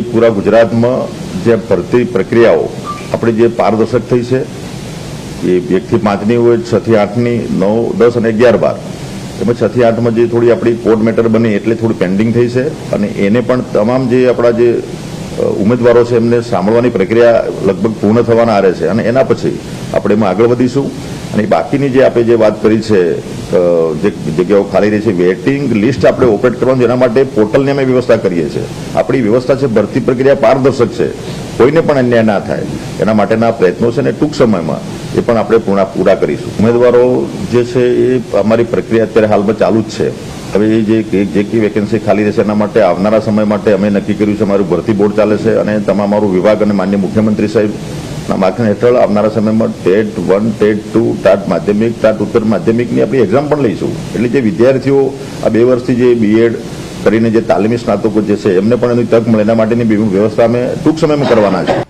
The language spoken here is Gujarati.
પૂરા ગુજરાતમાં જે ભરતી પ્રક્રિયાઓ, આપણી જે પારદર્શક થઈ છે, એ એકથી પાંચની હોય છ થી આઠની, નવ, દસ અને અગિયાર બાર. એમાં છ થી આઠમાં જે થોડી આપણી કોર્ટ મેટર બની એટલે થોડી પેન્ડિંગ થઈ છે અને એને પણ તમામ જે આપણા જે ઉમેદવારો છે એમને સાંભળવાની પ્રક્રિયા લગભગ પૂર્ણ થવાના આરે છે અને એના પછી આપણે એમાં આગળ વધીશું. અને બાકીની જે આપણે જે વાત કરી છે જે જગ્યાઓ ખાલી રહી છે વેટિંગ લિસ્ટ આપણે ઓપરેટ કરવાનું જેના માટે પોર્ટલની અમે વ્યવસ્થા કરીએ છીએ. આપણી વ્યવસ્થા છે, ભરતી પ્રક્રિયા પારદર્શક છે. કોઈને પણ અન્યાય ના થાય. એના માટેના પ્રયત્નો છે અને ટૂંક સમયમાં એ પણ આપણે પૂર્ણ પૂરા કરીશું. ઉમેદવારો જે છે એ અમારી પ્રક્રિયા અત્યારે હાલમાં ચાલુ જ છે. હવે એ જે જે કઈ વેકેન્સી ખાલી રહેશે, એના માટે આવનારા સમય માટે અમે નક્કી કર્યું છે, અમારું ભરતી બોર્ડ ચાલે છે અને તમામ અમારું વિભાગ અને માન્ય મુખ્યમંત્રી સાહેબના માર્ગદર્શન હેઠળ આવનારા સમયમાં TET one, TET two TAT માધ્યમિક ટાટ ઉત્તર માધ્યમિકની આપણે એક્ઝામ પણ લઈશું. એટલે જે વિદ્યાર્થીઓ આ બે વર્ષથી જે બીએડ કરીને જે તાલીમી સ્નાતકો જે છે, એમને પણ એની તક મળે. એના માટેની વ્યવસ્થા અમે ટૂંક સમયમાં કરવાના છે